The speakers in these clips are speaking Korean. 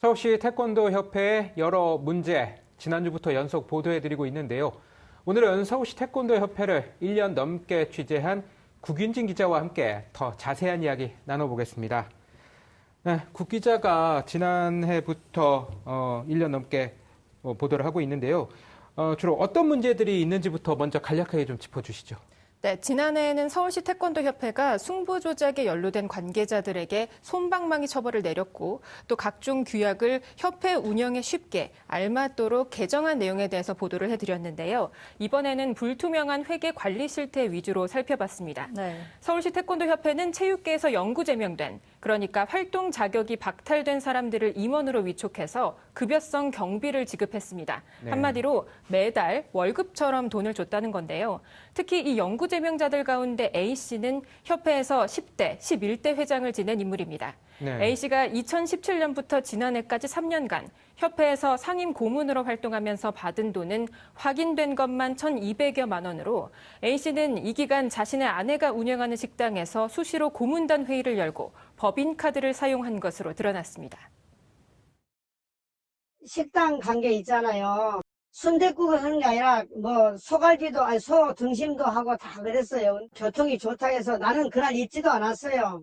서울시 태권도 협회의 여러 문제 지난주부터 연속 보도해드리고 있는데요. 오늘은 서울시 태권도 협회를 1년 넘게 취재한 국윤진 기자와 함께 더 자세한 이야기 나눠보겠습니다. 네, 국 기자가 지난해부터 어, 1년 넘게 어, 보도를 하고 있는데요. 어, 주로 어떤 문제들이 있는지부터 먼저 간략하게 좀 짚어주시죠. 네, 지난해에는 서울시 태권도 협회가 승부 조작에 연루된 관계자들에게 솜방망이 처벌을 내렸고 또 각종 규약을 협회 운영에 쉽게 알맞도록 개정한 내용에 대해서 보도를 해드렸는데요. 이번에는 불투명한 회계 관리 실태 위주로 살펴봤습니다. 네. 서울시 태권도 협회는 체육계에서 영구 제명된 그러니까 활동 자격이 박탈된 사람들을 임원으로 위촉해서 급여성 경비를 지급했습니다. 네. 한마디로 매달 월급처럼 돈을 줬다는 건데요. 특히 이 영구 제명자들 가운데 A 씨는 협회에서 10대, 11대 회장을 지낸 인물입니다. 네. A 씨가 2017년부터 지난해까지 3년간 협회에서 상임 고문으로 활동하면서 받은 돈은 확인된 것만 1,200여만 원으로 A 씨는 이 기간 자신의 아내가 운영하는 식당에서 수시로 고문단 회의를 열고 법인 카드를 사용한 것으로 드러났습니다. 식당 간 게 있잖아요. 하는 게 아니라 뭐 소갈비도 아니 소 등심도 하고 다 그랬어요. 교통이 좋다 해서 나는 그날 있지도 않았어요.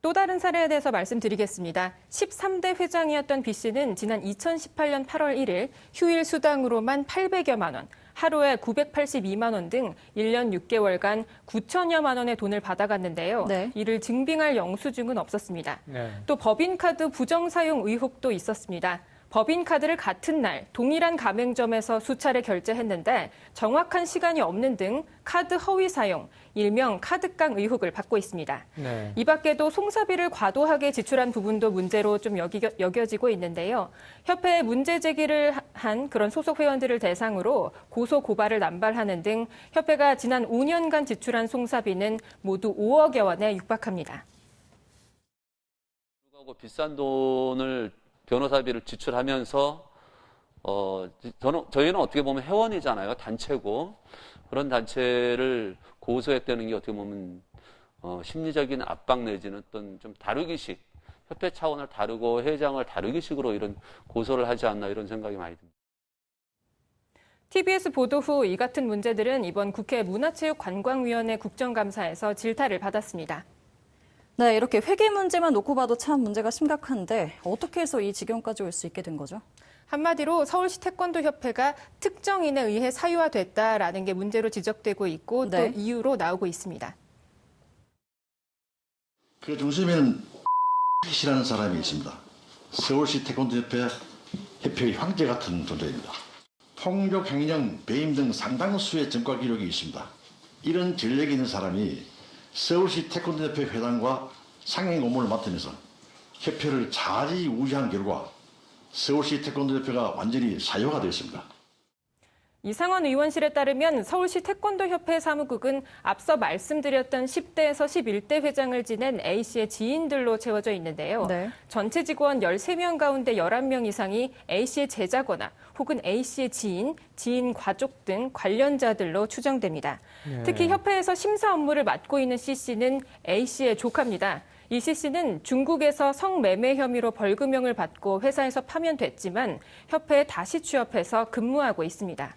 또 다른 사례에 대해서 말씀드리겠습니다. 13대 회장이었던 B 씨는 지난 2018년 8월 1일 휴일 수당으로만 800여만 원, 하루에 982만 원 등 1년 6개월간 9천여만 원의 돈을 받아갔는데요. 네. 이를 증빙할 영수증은 없었습니다. 네. 또 법인카드 부정 사용 의혹도 있었습니다. 법인카드를 같은 날 동일한 가맹점에서 수차례 결제했는데 정확한 시간이 없는 등 카드 허위 사용, 일명 카드깡 의혹을 받고 있습니다. 네. 이 밖에도 송사비를 과도하게 지출한 부분도 문제로 좀 여기, 여겨지고 있는데요. 협회에 문제 제기를 한 그런 소속 회원들을 대상으로 고소 고발을 남발하는 등 협회가 지난 5년간 지출한 송사비는 모두 5억여 원에 육박합니다. 하고 비싼 돈을 변호사비를 지출하면서 어 저는 저희는 어떻게 보면 회원이잖아요 단체고 그런 단체를 고소했다는 게 어떻게 보면 어 심리적인 압박 내지는 어떤 좀 다루기식 협회 차원을 다루고 회장을 다루기식으로 이런 고소를 하지 않나 이런 생각이 많이 듭니다. TBS 보도 후 이 같은 문제들은 이번 국회 문화체육관광위원회 국정감사에서 질타를 받았습니다. 네, 이렇게 회계 문제만 놓고 봐도 참 문제가 심각한데 어떻게 해서 이 지경까지 올 수 있게 된 거죠? 한마디로 서울시 태권도 협회가 특정인에 의해 사유화됐다라는 게 문제로 지적되고 있고 네. 또 이유로 나오고 있습니다. 그 중심에는 씨라는 사람이 있습니다. 서울시 태권도 협회 협회의 황제 같은 존재입니다. 폭력 행령, 배임 등 상당수의 전과 기록이 있습니다. 이런 전력이 있는 사람이 서울시 태권도 협회 회장과 상임 고문을 맡으면서 협회를 좌지우지한 결과 서울시 태권도 협회가 완전히 사유가 되었습니다. 이상원 의원실에 따르면 서울시 태권도협회 사무국은 앞서 말씀드렸던 10대에서 11대 회장을 지낸 A씨의 지인들로 채워져 있는데요. 네. 전체 직원 13명 가운데 11명 이상이 A씨의 제자거나 혹은 A씨의 지인, 지인 가족 등 관련자들로 추정됩니다. 네. 특히 협회에서 심사 업무를 맡고 있는 C씨는 A씨의 조카입니다. 이 C씨는 중국에서 성매매 혐의로 벌금형을 받고 회사에서 파면됐지만 협회에 다시 취업해서 근무하고 있습니다.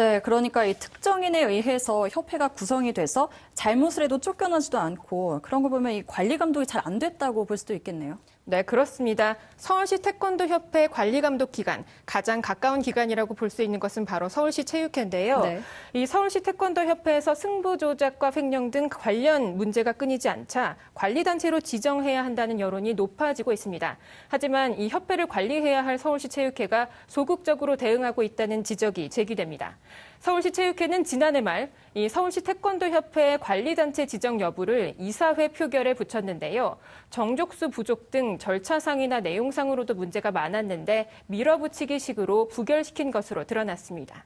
네, 그러니까 이 특정인에 의해서 협회가 구성이 돼서 잘못을 해도 쫓겨나지도 않고 그런 거 보면 이 관리 감독이 잘 안 됐다고 볼 수도 있겠네요. 네, 그렇습니다. 서울시 태권도 협회 관리 감독 기관, 가장 가까운 기관이라고 볼 수 있는 것은 바로 서울시 체육회인데요. 네. 이 서울시 태권도 협회에서 승부 조작과 횡령 등 관련 문제가 끊이지 않자 관리 단체로 지정해야 한다는 여론이 높아지고 있습니다. 하지만 이 협회를 관리해야 할 서울시 체육회가 소극적으로 대응하고 있다는 지적이 제기됩니다. 서울시 체육회는 지난해 말 이 서울시 태권도 협회 관리 단체 지정 여부를 이사회 표결에 붙였는데요. 정족수 부족 등 절차상이나 내용상으로도 문제가 많았는데 밀어붙이기 식으로 부결시킨 것으로 드러났습니다.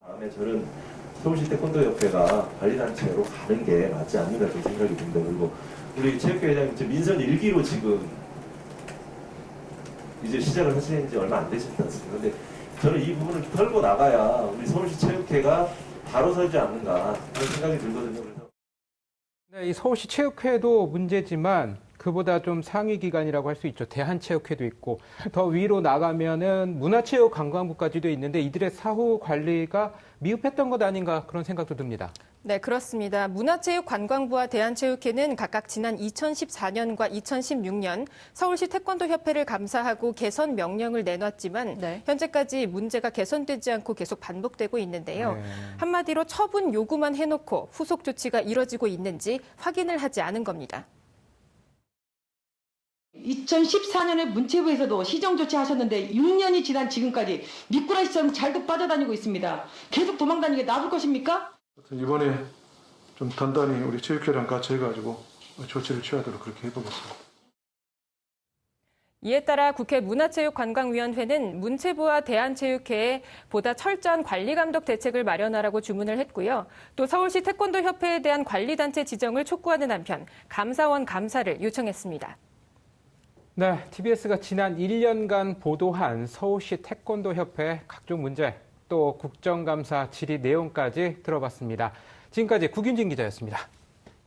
다음에 저는 서울시 태권도협회가 관리단체로 가는 게 맞지 않는가 그 생각이 듭니다. 그리고 우리 체육회 회장님 지금 민선 일기로 지금 이제 시작을 하신 지 얼마 안 되셨지 않습니까? 근데 저는 이 부분을 털고 나가야 우리 서울시 체육회가 바로 서지 않는가 그런 생각이 들거든요. 네, 이 서울시 체육회도 문제지만 그보다 좀 상위 기관이라고 할 수 있죠. 대한체육회도 있고 더 위로 나가면은 문화체육관광부까지도 있는데 이들의 사후 관리가 미흡했던 것 아닌가 그런 생각도 듭니다. 네, 그렇습니다. 문화체육관광부와 대한체육회는 각각 지난 2014년과 2016년 서울시 태권도협회를 감사하고 개선 명령을 내놨지만 네. 현재까지 문제가 개선되지 않고 계속 반복되고 있는데요. 네. 한마디로 처분 요구만 해놓고 후속 조치가 이뤄지고 있는지 확인을 하지 않은 겁니다. 2014년에 문체부에서도 시정 조치하셨는데 6년이 지난 지금까지 미꾸라지처럼 잘도 빠져다니고 있습니다. 계속 도망다니게 놔둘 것입니까? 이번에 좀 단단히 우리 체육회랑 같이 해가지고 조치를 취하도록 그렇게 해보겠습니다. 이에 따라 국회 문화체육관광위원회는 문체부와 대한체육회에 보다 철저한 관리 감독 대책을 마련하라고 주문을 했고요. 또 서울시 태권도협회에 대한 관리단체 지정을 촉구하는 한편 감사원 감사를 요청했습니다. 네, TBS가 지난 1년간 보도한 서울시 태권도협회 각종 문제 또 국정감사 질의 내용까지 들어봤습니다. 지금까지 국윤진 기자였습니다.